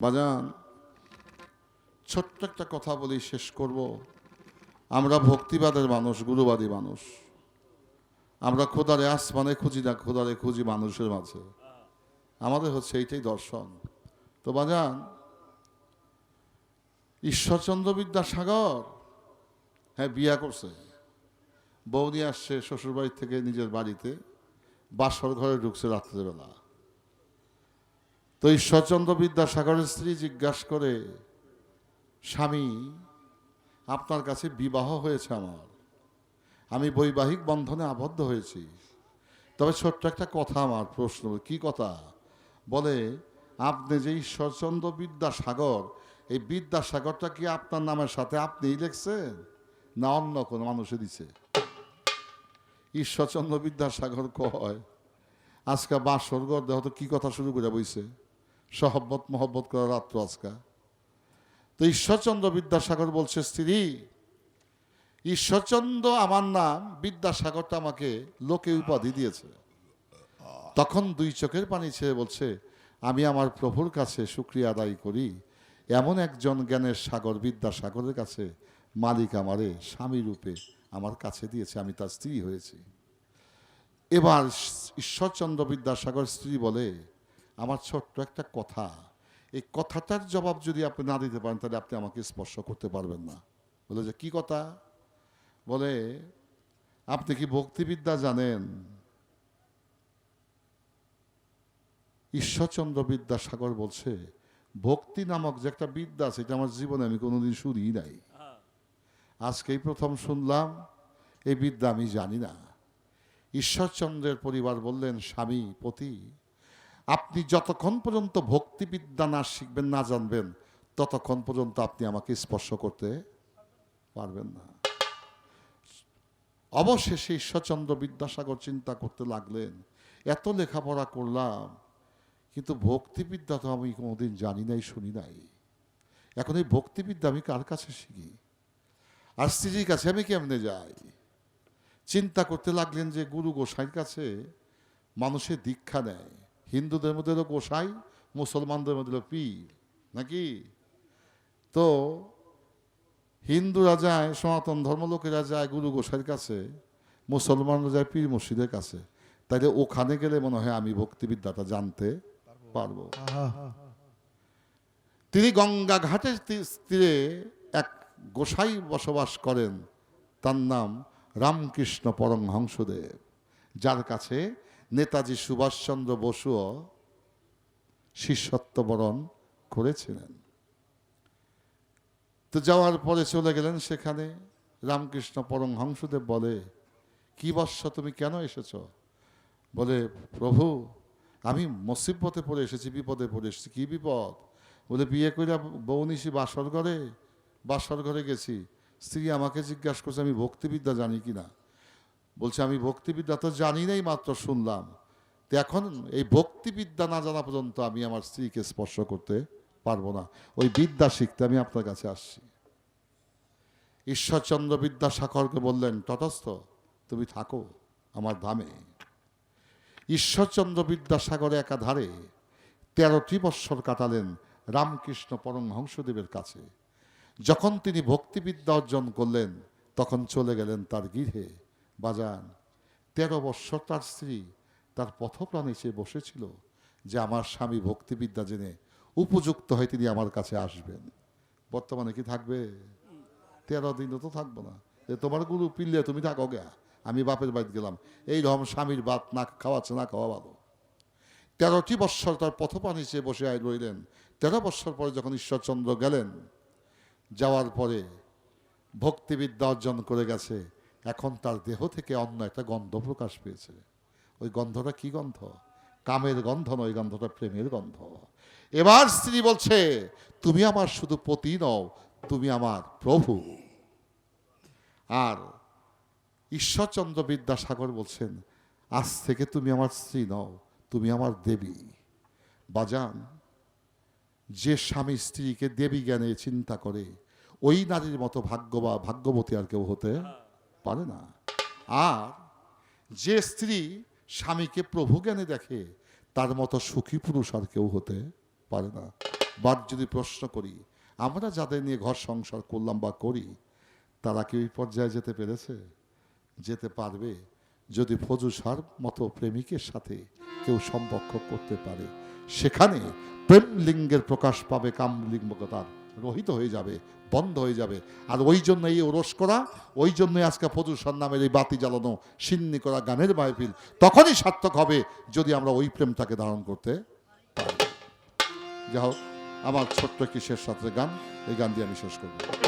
বাজান, ছোট্ট একটা কথা বলি, শেষ করব। আমরা ভক্তিবাদের মানুষ, গুরুবাদী মানুষ। আমরা খোদারে আসমানে খুঁজি না, খোদারে খুঁজি মানুষের মাঝে। আমাদের হচ্ছে এইটাই দর্শন। তো বাজান, ঈশ্বরচন্দ্র বিদ্যাসাগর হ্যাঁ বিয়া করছে। বউ আসছে শ্বশুরবাড়ি থেকে নিজের বাড়িতে। বাসর ঘরে ঢুকছে রাত্রেবেলা। তো ঈশ্বরচন্দ্র বিদ্যাসাগরের স্ত্রী জিজ্ঞাসা করে, স্বামী, আপনার কাছে বিবাহ হয়েছে আমার। আমি বৈবাহিক বন্ধনে আবদ্ধ হয়েছি। তবে ছোট্ট একটা কথা আমার প্রশ্ন, কি কথা? বলে, আপনি যে ঈশ্বরচন্দ্র বিদ্যাসাগর, এই বিদ্যাসাগরটা কি আপনার নামের সাথে আপনিই লিখছেন? না অন্য কোনো মানুষে দিছে? ঈশ্বরচন্দ্র বিদ্যাসাগর কয়, আজকে বাসরগর দেহ তো কি কথা শুরু করে বইছে? সহব্বত মহব্বত করার রাত্র আজকা। তো ঈশ্বরচন্দ্র বিদ্যাসাগর বলছে, স্ত্রী, ঈশ্বরচন্দ্র আমার নাম বিদ্যাসাগরটা আমাকে লোকে উপাধি দিয়েছে। তখন দুই চোখের পানি ছেড়ে বলছে, আমি আমার প্রভুর কাছে শুক্রিয়া আদায় করি। এমন একজন জ্ঞানের সাগর বিদ্যাসাগরের কাছে মালিক আমারে স্বামী রূপে আমার কাছে দিয়েছে, আমি তার স্ত্রী হয়েছি। এবার ঈশ্বরচন্দ্র বিদ্যাসাগর স্ত্রী বলে আমার ছোট্ট একটা কথা। এই কথাটার জবাব যদি আপনি না দিতে পারেন, তাহলে আপনি আমাকে স্পর্শ করতে পারবেন না। বলে যে, কি কথা? বলে, আপনি কি ভক্তিবিদ্যা জানেন? ঈশ্বরচন্দ্র বিদ্যাসাগর বলছে, ভক্তি নামক যে একটা বিদ্যা আছে, এটা আমার জীবনে আমি কোনোদিন শুনি নাই। আজকেই প্রথম শুনলাম, এই বিদ্যা আমি জানি না। ঈশ্বরচন্দ্রের পরিবার বললেন, স্বামী, পতি আপনি যতক্ষণ পর্যন্ত ভক্তিবিদ্যা না শিখবেন, না জানবেন, ততক্ষণ পর্যন্ত আপনি আমাকে স্পর্শ করতে পারবেন না। অবশেষে ঈশ্বরচন্দ্র বিদ্যাসাগর চিন্তা করতে লাগলেন, এত লেখাপড়া করলাম, কিন্তু ভক্তিবিদ্যা তো আমি কোনোদিন জানি নাই, শুনি নাই। এখন এই ভক্তিবিদ্যা আমি কার কাছে শিখি? আর স্ত্রীর কাছে আমি কেমনে যাই? চিন্তা করতে লাগলেন যে গুরু গোসাইয়ের কাছে মানুষের দীক্ষা নেয়। হিন্দুদের মধ্যে হলো গোসাই মুসলমানদের মধ্যে হলো পীর নাকি? তো হিন্দুরা যায় সনাতন ধর্মলোকেরা যায় গুরু গোসাইয়ের কাছে মুসলমানরা যায় পীর মসজিদের কাছে। তাইলে ওখানে গেলে মনে হয় আমি ভক্তিবিদ্যাটা জানতে পারব। তিনি গঙ্গা ঘাটের তীরে এক গোসাই বসবাস করেন তার নাম রামকৃষ্ণ পরমহংসদেব যার কাছে নেতাজি সুভাষচন্দ্র বসুও শিষ্যত্ব বরণ করেছিলেন। তো যাওয়ার পরে চলে গেলেন সেখানে। রামকৃষ্ণ পরমহংসদেব বলে, কি বৎস তুমি কেন এসেছ? বলে, প্রভু, আমি মুসিবতে পড়ে এসেছি, বিপদে পড়ে এসেছি। কি বিপদ? বলে, বিয়ে করে বৌনিশি বাসর ঘরে বাসর ঘরে গেছি। স্ত্রী আমাকে জিজ্ঞাসা করছে, আমি ভক্তিবিদ্যা জানি কি না বলছে, আমি ভক্তিবিদ্যা তো জানি নাই মাত্র শুনলাম। তো এখন এই ভক্তিবিদ্যা না জানা পর্যন্ত আমি আমার স্ত্রীকে স্পর্শ করতে পারব না। ওই বিদ্যা শিখতে আমি আপনার কাছে আসছি। ঈশ্বরচন্দ্র বিদ্যাসাগরকে বললেন, তটস্থ, তুমি থাকো আমার ধামে। ঈশ্বরচন্দ্র বিদ্যাসাগর একাধারে তেরোটি বৎসর কাটালেন রামকৃষ্ণ পরমহংসদেবের কাছে। যখন তিনি ভক্তিবিদ্যা অর্জন করলেন, তখন চলে গেলেন তার গৃহে। বাজান। তেরো বৎসর তার স্ত্রী তার পথপ্রাণে সে বসেছিল যে আমার স্বামী ভক্তিবিদ্যা জেনে উপযুক্ত হয়ে তিনি আমার কাছে আসবেন। বর্তমানে কি থাকবে? তেরো দিনও তো থাকব না। এ তোমার গুরু পিললে, তুমি থাকো গা। আমি বাপের বাড়িতে গেলাম। এই রকম স্বামীর বাত না খাওয়াচ্ছে না খাওয়া ভালো। তেরোটি বৎসর তার পথপানি চেয়ে বসে আয় রইলেন। তেরো বৎসর পরে যখন ঈশ্বরচন্দ্র গেলেন, যাওয়ার পরে ভক্তিবিদ্যা অর্জন করে গেছে। এখন তার দেহ থেকে অন্য একটা গন্ধ প্রকাশ পেয়েছে। ওই গন্ধটা কি গন্ধ? কামের গন্ধ নয় গন্ধটা প্রেমের গন্ধ। এবার স্ত্রী বলছে, তুমি আমার শুধু পতি নও, তুমি আমার প্রভু। আর ঈশ্বরচন্দ্র বিদ্যাসাগর বলছেন, আজ থেকে তুমি আমার স্ত্রী নও, তুমি আমার দেবী। বাজান, যে স্বামী স্ত্রীকে দেবী জ্ঞানে চিন্তা করে, ওই নারীর মতো ভাগ্য বা ভাগ্যবতী আর কেউ হতে পারে না। আর যে স্ত্রী স্বামীকে প্রভু জ্ঞানে দেখে, তার মতো সুখী পুরুষ আর কেউ হতে পারে না। বার যদি প্রশ্ন করি, আমরা যাদের নিয়ে ঘর সংসার করলাম বা করি, তারা কি ওই পর্যায়ে যেতে পেরেছে? যেতে পারবে যদি ফজু সার মতো প্রেমিকের সাথে কেউ সম্পর্ক করতে পারে। সেখানে প্রেম লিঙ্গের প্রকাশ পাবে কামলিঙ্গতার রহিত হয়ে যাবে, বন্ধ হয়ে যাবে। আর ওই জন্য এই ওরস করা, ওই জন্যই আজকে প্রদূষণ নামের এই বাতি জ্বালানো, সিন্নি করা গানের মাহফিল তখনই সার্থক হবে যদি আমরা ওই প্রেমটাকে ধারণ করতে পারি। যা হোক, আমার ছোট্ট একটি শেষ সাথে গান, এই গান দিয়ে আমি শেষ করব।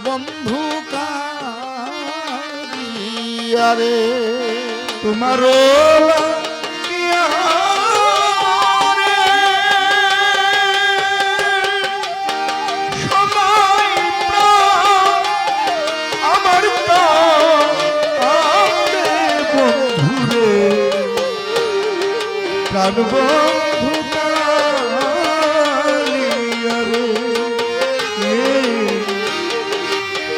বন্ধু কারিয়ারে তোমার প্রাণ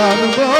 প্রাণ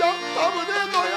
yok kabul et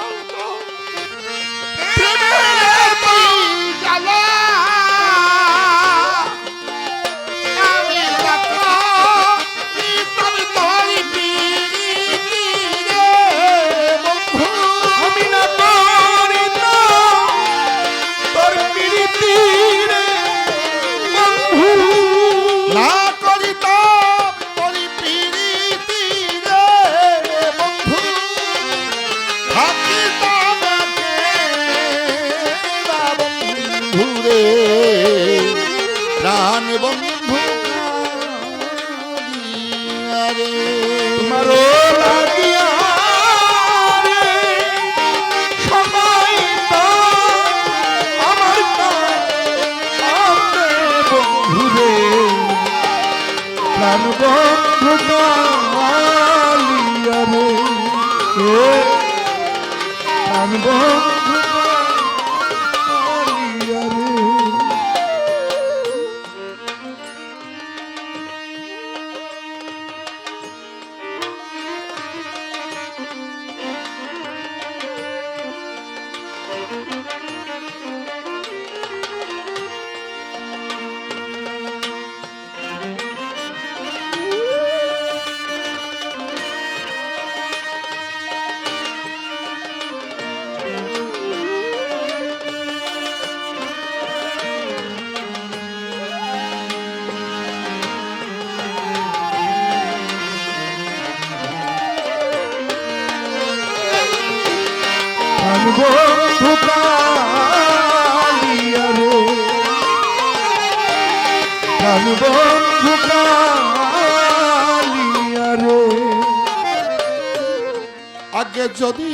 আগে যদি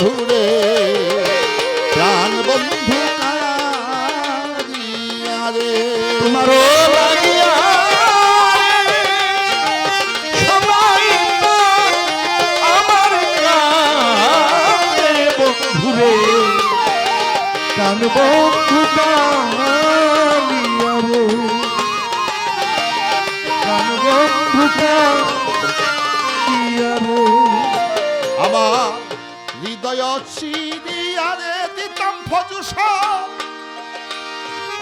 বন্ধুরে হৃদয়ারে দিতাম ভজুষ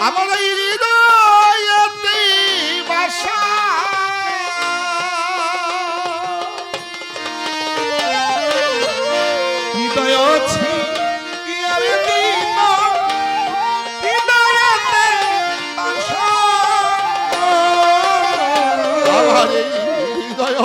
আমার এই হৃদয়তে বাসা। হৃদয় হৃদয়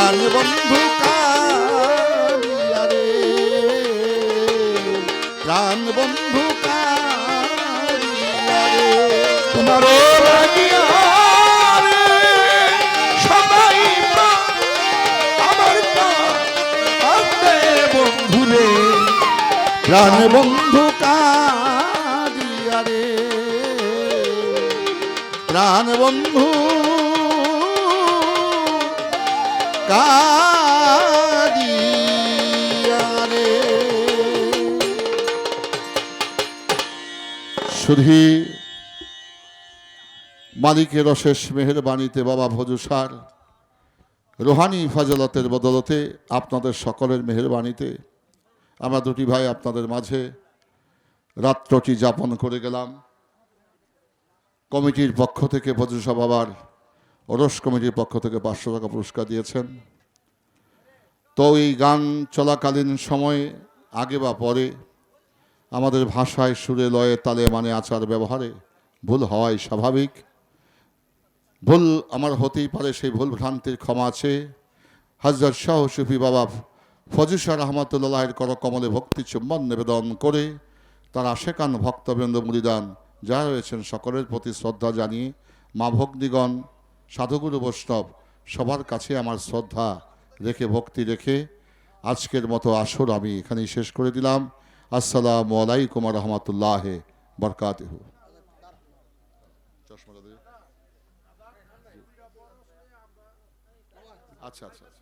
প্রাণ বন্ধু কারে প্রাণ বন্ধু কারে তোমারও বন্ধু বন্ধু শুধু মালিকের অশেষ মেহেরবাণীতে বাবা ভজুসার, রোহানি ফাজলতের বদলতে আপনাদের সকলের মেহেরবাণীতে আমরা দুটি ভাই আপনাদের মাঝে রাত্রটি যাপন করে গেলাম। কমিটির পক্ষ থেকে ভজুসা বাবার ওরস কমিটির পক্ষ থেকে পাঁচশো টাকা পুরস্কার দিয়েছেন। তো এই গান চলাকালীন সময়ে, আগে বা পরে, আমাদের ভাষায় সুরে, লয়ে, তালে মানে আচার, ব্যবহারে ভুল হওয়াই স্বাভাবিক। ভুল আমার হতেই পারে, সেই ভুল ভ্রান্তির ক্ষমা আছে হজরত শাহ সুফি বাবা ফজিশা রহমতুল্লাহের কর কমলে ভক্তি চুম্বন নিবেদন করে তার আশেকান ভক্তবৃন্দ মুরিদান যা রয়েছেন সকলের প্রতি শ্রদ্ধা জানিয়ে মা ভগ্নিগণ সাধুগুরু বৈষ্ণব, সবার কাছে আমার শ্রদ্ধা রেখে, ভক্তি রেখে আজকের মতো আসর আমি এখানেই শেষ করে দিলাম। আসসালামু আলাইকুম রহমতুল্লাহ বরকাতহু। আচ্ছা আচ্ছা আচ্ছা।